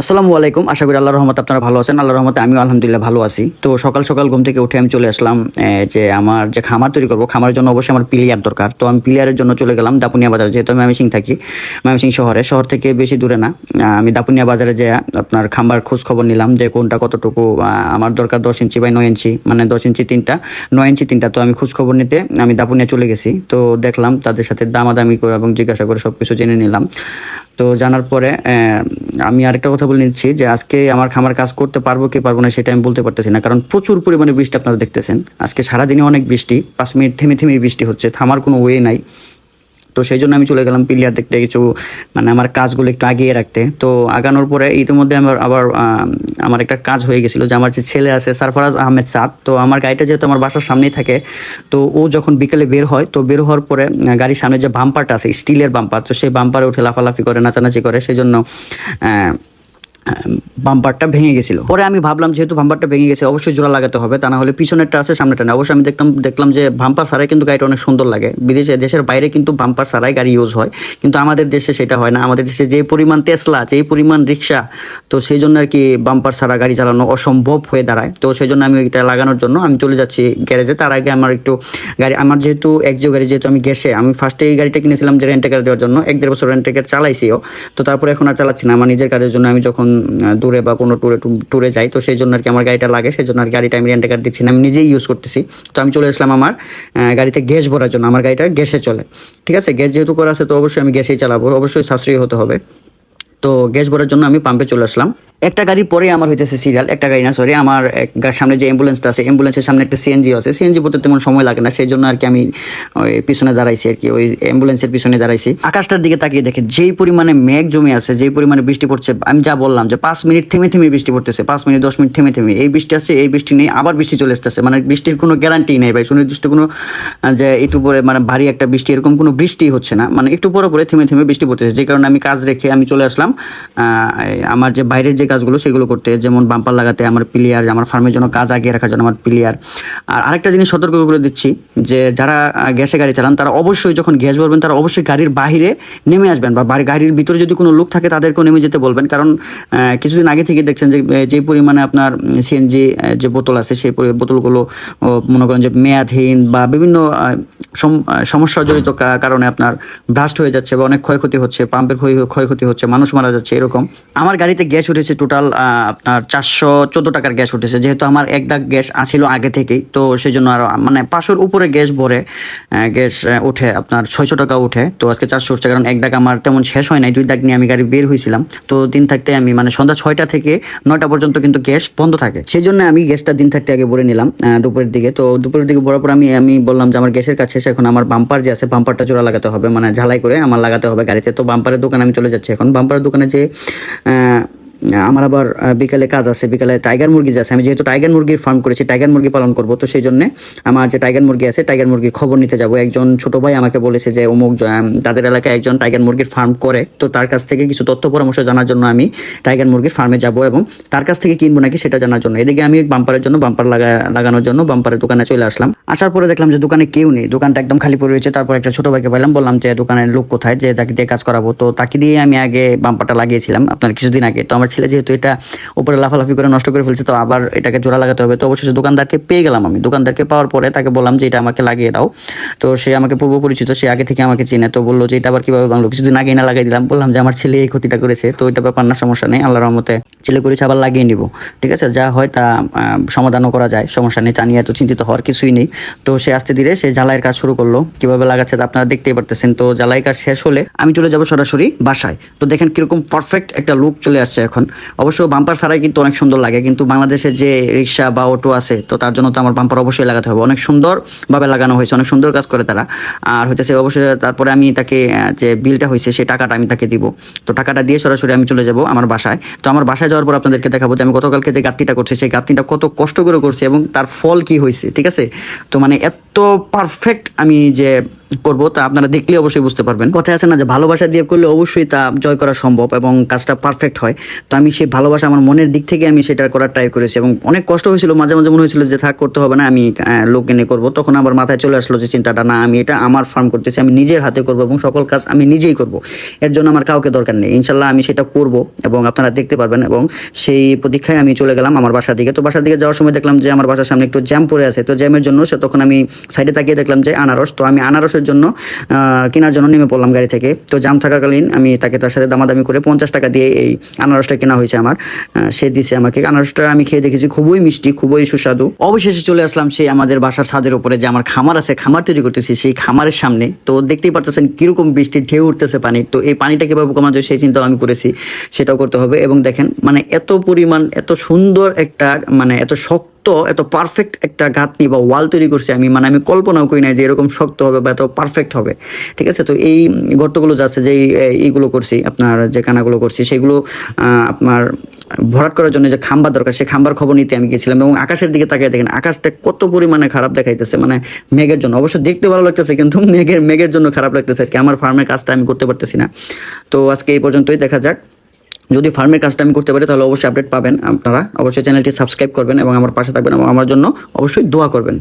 আসসালামু আলাইকুম। আশা করি আল্লাহ রহমত আপনারা ভালো আছেন। আল্লাহ রহমতে আমিও আলহামদুলিল্লাহ ভালো আছি। তো সকাল সকাল ঘুম থেকে উঠে আমি চলে আসলাম যে আমার যে খামার তৈরি করব, খামারের জন্য অবশ্যই আমার প্লেয়ার দরকার। তো আমি প্লেয়ারের জন্য চলে গেলাম দাপুনিয়া বাজার। যেহেতু আমি থাকি ময়মনসিং শহরে। শহর থেকে বেশি দূরে না। আমি দাপুনিয়া বাজারে যে আপনার খামার খোঁজ খবর নিলাম যে কোনটা কতটুকু আমার দরকার দশ ইঞ্চি বাই নয় ইঞ্চি মানে দশ ইঞ্চি তিনটা, নয় ইঞ্চি তিনটা। তো আমি খোঁজ খবর নিতে আমি দাপুনিয়া চলে গেছি। তো দেখলাম তাদের সাথে দামাদামি করে এবং জিজ্ঞাসা করে সব কিছু জেনে নিলাম। তো জানার পরে আমি আরেকটা কথা বলে নিচ্ছি যে আজকে আমার খামার কাজ করতে পারব কি পারব না সেটা আমি বলতে পারতেছি না। কারণ প্রচুর পরিমাণে বৃষ্টি আপনারা দেখতেছেন। আজকে সারাদিনে অনেক বৃষ্টি, পাঁচ মিনিট থেমে থেমে বৃষ্টি হচ্ছে, থামার কোনো ওয়ে নাই। তো সেই জন্য আমি চলে গেলাম প্লেয়ার দেখতে কিছু মানে আমার কাজগুলো একটু আগিয়ে রাখতে। তো আগানোর পরে ইতিমধ্যে আমার আবার আমার একটা কাজ হয়ে গেছিল যে আমার যে ছেলে আছে সারফরাজ আহমেদ সাদ, তো আমার গাড়িটা যেহেতু আমার বাসার সামনেই থাকে, তো ও যখন বিকেলে বের হয়, তো বের হওয়ার পরে গাড়ির সামনে যে বাম্পারটা আছে স্টিলের বাম্পার তো সেই বাম্পারে উঠে লাফালাফি করে, নাচানাচি করে সেই জন্য বাম্পারটা ভেঙে গেছিল। পরে আমি ভাবলাম, যেহেতু বাম্পারটা ভেঙে গেছে, অবশ্যই জোড়া লাগাতে হবে, তা না হলে পিছনেরটা আছে সামনেটা না। অবশ্যই আমি দেখলাম দেখলাম যে বাম্পার ছাড়াই কিন্তু গাড়িটা অনেক সুন্দর লাগে। বিদেশে, দেশের বাইরে কিন্তু বাম্পার ছাড়াই গাড়ি ইউজ হয়। কিন্তু আমাদের দেশে সেটা হয় না। আমাদের দেশে যে পরিমাণ টেসলা যে পরিমাণ রিক্সা, তো সেই জন্য আর কি বাম্পার সারা গাড়ি চালানো অসম্ভব হয়ে দাঁড়ায়। তো সেই জন্য আমি এটা লাগানোর জন্য আমি চলে যাচ্ছি গ্যারেজে। তার আগে আমার একটু গাড়ি, আমার যেহেতু একজিও গাড়ি, যেহেতু আমি গ্যাসে, আমি ফার্স্টে এই গাড়িটা কিনেছিলাম যে রেন্টেকার দেওয়ার জন্য। এক দেড় বছর রেন্টেকার চালাইছিও। তো তারপরে এখন আর চালাচ্ছি না। আমার নিজের কাজের জন্য আমি যখন দূরে বা কোনো ট্যুরে ট্যুরে যাই, তো সেই জন্য আর কি আমার গাড়িটা লাগে, সেই জন্য আর গাড়িটা আমি রেন্টে কার্ড দিচ্ছি না। আমি নিজেই ইউজ করতেছি। তো আমি চলে আসলাম আমার গাড়িতে গ্যাস ভরার জন্য। আমার গাড়িটা গ্যাসে চলে। ঠিক আছে? গ্যাস যেহেতু করা আছে, তো অবশ্যই আমি গ্যাসেই চালাবো। অবশ্যই সাশ্রয়ী হতে হবে। তো গ্যাস ভরার জন্য আমি পাম্পে চলে আসলাম। একটা গাড়ি পরে আমার হইতেছে সিরিয়াল একটা গাড়ি না সরি আমার সামনে যে অ্যাম্বুলেন্সটা আছে অ্যাম্বুলেন্সের সামনে একটা সিএনজি আছে। সিএনজি পড়তে তেমন সময় লাগে না সেই জন্য আর কি আমি ওই পিছনে দাঁড়াইছি আর কি, ওই অ্যাম্বুলেন্সের পিছনে দাঁড়াইছি। আকাশটার দিকে তাকিয়ে দেখে যেই পরিমাণে মেঘ জমে আছে, যেই পরিমাণে বৃষ্টি পড়ছে, আমি যা বললাম যে পাঁচ মিনিট থেমে থেমে বৃষ্টি পড়তেছে, পাঁচ মিনিট, দশ মিনিট থেমে থেমে। এই বৃষ্টি আসছে, এই বৃষ্টি নেই, আবার বৃষ্টি চলে আসতেছে। মানে বৃষ্টির কোনো গ্যারান্টি নেই ভাই, সুনির্দিষ্ট কোনো যে একটু পরে মানে ভারী একটা বৃষ্টি, এরকম কোনো বৃষ্টি হচ্ছে না। মানে একটু পরে পরে থেমে থেমে বৃষ্টি পড়তেছে। যে কারণে আমি কাজ রেখে আমি চলে আসলাম। আমার যে বাইরের যে কাজগুলো সেগুলো করতে। যেমন বাম্পার লাগাতে আমার প্লেয়ার আমার ফার্মের জন্য কাজ আগিয়ে রাখার জন্য আমার প্লেয়ার আর আরেকটা জিনিস সতর্ক করে দিচ্ছি, যে যারা গ্যাসে গাড়ি চালান, তারা অবশ্যই যখন গ্যাস ভরবেন, তারা অবশ্যই গাড়ির বাইরে নেমে আসবেন বা গাড়ির ভিতরে যদি কোনো লোক থাকে, তাদেরকেও নেমে যেতে বলবেন। কারণ কিছুদিন আগে থেকে দেখছেন যে যে পরিমাণে আপনার সিএনজি যে বোতল আছে, সেই বোতলগুলো মনে করেন যে মেয়াদহীন বা বিভিন্ন সম- সমস্যা জড়িত কারণে আপনার ব্লাস্ট হয়ে যাচ্ছে বা অনেক ক্ষয়ক্ষতি হচ্ছে পাম্পের ক্ষয়, ক্ষয়ক্ষতি হচ্ছে, মানুষ মারা যাচ্ছে, এরকম। আমার গাড়িতে গ্যাস উঠেছে টোটাল আপনার চারশো চোদ্দ টাকার গ্যাস উঠেছে। যেহেতু আমার এক দাগ গ্যাস আসিল আগে থেকেই, তো সেই জন্য আরও মানে পাঁচশোর উপরে গ্যাস ভরে গ্যাস উঠে, আপনার ছয়শো টাকা উঠে। তো আজকে চারশো উঠছে, কারণ এক দাগ আমার তেমন শেষ হয় নাই। দুই দাগ নিয়ে আমি গাড়ি বের হয়েছিলাম তো দিন থাকতে আমি মানে সন্ধ্যা ছয়টা থেকে নয়টা পর্যন্ত কিন্তু গ্যাস বন্ধ থাকে। সেই জন্য আমি গ্যাসটা দিন থাকতে আগে ভরে নিলাম দুপুরের দিকে। তো দুপুরের দিকে ভরার পর আমি আমি বললাম যে আমার গ্যাসের কাছে এখন আমার বাম্পার যে আছে বাম্পারটা জোড়া লাগাতে হবে মানে ঝালাই করে আমার লাগাতে হবে গাড়িতে। তো বাম্পারের দোকানে আমি চলে যাচ্ছি এখন। বাম্পারের দোকানে যে আমার আবার বিকালে কাজ আছে, বিকালে টাইগার মুরগি আছে, আমি যেহেতু টাইগার মুরগির ফার্ম করেছি টাইগার মুরগি পালন করব, তো সেই জন্য আমার যে টাইগার মুরগি আছে টাইগার মুরগির খবর নিতে যাব। একজন ছোট ভাই আমাকে বলেছে যে, অমুক তাদের এলাকায় একজন টাইগার মুরগির ফার্ম করে। তো তার কাছ থেকে কিছু তথ্য পরামর্শ জানার জন্য আমি টাইগার মুরগির ফার্মে যাব এবং তার কাছ থেকে কিনবো নাকি সেটা জানার জন্য। এদিকে আমি বাম্পারের জন্য বাম্পার লাগা, লাগানোর জন্য বাম্পারের দোকানে চলে আসলাম। আসার পরে দেখলাম যে দোকানে কেউ নেই, দোকানটা একদম খালি পড়ে রয়েছে। তারপর একটা ছোট ভাইকে পাইলাম বললাম যে, দোকানের লোক কোথায়? যে তাকে দিয়ে কাজ করাবো। তো তাকে দিয়ে আমি আগে বাম্পারটা লাগিয়েছিলাম আপনার কিছুদিন আগে। তো আমার ছেলে যেহেতু এটা উপরে লাফালাফি করে নষ্ট করে ফেলছে, তো আবার এটাকে জোড়া লাগাতে হবে। তো অবশেষে দোকানদারকে পেয়ে গেলাম আমি। দোকানদারকে পাওয়ার পরে তাকে বললাম যে, এটা আমাকে লাগিয়ে দাও। তো সে আমাকে পূর্ব পরিচিত, সে আগে থেকে আমাকে চিনে। তো বলল যে, এটা আবার কীভাবে বাংলো কিছুদিন আগে না লাগিয়ে দিলাম। বললাম যে, আমার ছেলে এই ক্ষতিটা করেছে, তো এটা ব্যাপার না, সমস্যা নেই। আল্লাহর রহমতে ছেলে করেছে, আবার লাগিয়ে নিব। ঠিক আছে? যা হয় তা সমাধানও করা যায়, সমস্যা নেই। তা নিয়ে এত চিন্তিত হওয়ার কিছুই নেই। তো সে আস্তে ধীরে সে জ্বালাইয়ের কাজ শুরু করল। কীভাবে লাগাচ্ছে তা আপনারা দেখতেই পারতেছেন। তো জ্বালাই কাজ শেষ হলে আমি চলে যাব সরাসরি বাসায়। তো দেখেন কীরকম পারফেক্ট একটা লুক চলে আসছে এখন। অবশ্য বাম্পার ছাড়াই কিন্তু অনেক সুন্দর লাগে, কিন্তু বাংলাদেশে যে রিক্সা বা অটো আছে, তো তার জন্য তো আমার বাম্পার অবশ্যই লাগাতে হবে। অনেক সুন্দরভাবে লাগানো হয়েছে, অনেক সুন্দর কাজ করে তারা। আর হইতেছে অবশ্যই তারপরে আমি তাকে যে বিলটা হয়েছে সেই টাকাটা আমি তাকে দিব। তো টাকাটা দিয়ে সরাসরি আমি চলে যাব আমার বাসায়। তো আমার বাসায় যাওয়ার পর আপনাদেরকে দেখাবো যে আমি গতকালকে যে গাত্তিটা করছি, সেই গাত্তিটা কত কষ্ট করে করছি এবং তার ফল কি হয়েছে ঠিক আছে? তো মানে এত পারফেক্ট আমি যে করব, তা আপনারা দেখলে অবশ্যই বুঝতে পারবেন। কথা আছে না যে ভালোবাসা দিয়ে করলে অবশ্যই তা জয় করা সম্ভব এবং কাজটা পারফেক্ট হয়। তো আমি সেই ভালোবাসা আমার মনের দিক থেকে আমি সেটা করার ট্রাই করেছি এবং অনেক কষ্ট হয়েছিল। মাঝে মাঝে মনে হয়েছিল যে থাক, করতে হবে না, আমি লোক এনে করব। তখন আমার মাথায় চলে আসলো যে চিন্তাটা, না, আমি এটা আমার ফার্ম করতেছি, আমি নিজের হাতে করব এবং সকল কাজ আমি নিজেই করব। এর জন্য আমার কাউকে দরকার নেই। ইনশাল্লাহ আমি সেটা করব এবং আপনারা দেখতে পারবেন এবং সেই প্রতীক্ষায় আমি চলে গেলাম আমার বাসার দিকে। তো বাসার দিকে যাওয়ার সময় দেখলাম যে আমার বাসার সামনে একটু জ্যাম পড়ে আছে। তো জ্যামের জন্য সে তখন আমি সাইডে তাকিয়ে দেখলাম যে আনারস। তো আমি আনারসের জন্য কেনার জন্য নেমে পড়লাম গাড়ি থেকে। তো জ্যাম থাকাকালীন আমি তাকে তার সাথে দামাদামি করে পঞ্চাশ টাকা দিয়ে এই আনারসটা কেনা হয়েছে আমার সে দিছে আমাকে। আনারসটা আমি খেয়ে দেখেছি, খুবই মিষ্টি, খুবই সুস্বাদু। অবশেষে চলে আসলাম সেই আমাদের বাসার ছাদের উপরে যে আমার খামার আছে, খামার তৈরি করতেছি সেই খামারের সামনে। তো দেখতেই পারতেছেন কীরকম বৃষ্টি, ঢেউ উঠতেছে পানি। তো এই পানিটা কীভাবে কমা যায় সেই চিন্তাও আমি করেছি, সেটাও করতে হবে। এবং দেখেন মানে এত পরিমাণ, এত সুন্দর একটা মানে এত শক্ত এত পারফেক্ট একটা গাঁথনি বা ওয়াল তৈরি করছি আমি মানে আমি কল্পনাও করি নাই যে এরকম শক্ত হবে বা এত পারফেক্ট হবে। ঠিক আছে? তো এই গর্তগুলো যাচ্ছে যে এই- এইগুলো করছি, আপনার যে কানাগুলো করছি, সেগুলো আপনার ভরাট করার জন্য যে খাম্বার দরকার সেই খাম্বার খবর নিতে আমি গেছিলাম এবং আকাশের দিকে তাকিয়ে দেখেন, আকাশটা কত পরিমাণে খারাপ দেখাইতেছে মানে মেঘের জন্য। অবশ্য দেখতে ভালো লাগতেছে, কিন্তু মেঘের মেঘের জন্য খারাপ লাগতেছে আর কি। আমার ফার্মের কাজটা আমি করতে পারতেছি না। তো আজকে এই পর্যন্তই, দেখা যাক। যদি ফার্মের কাজটা আমি করতে পারি, তাহলে অবশ্যই আপডেট পাবেন আপনারা। অবশ্যই চ্যানেলটি সাবস্ক্রাইব করবেন এবং আমার পাশে থাকবেন এবং আমার জন্য অবশ্যই দোয়া করবেন।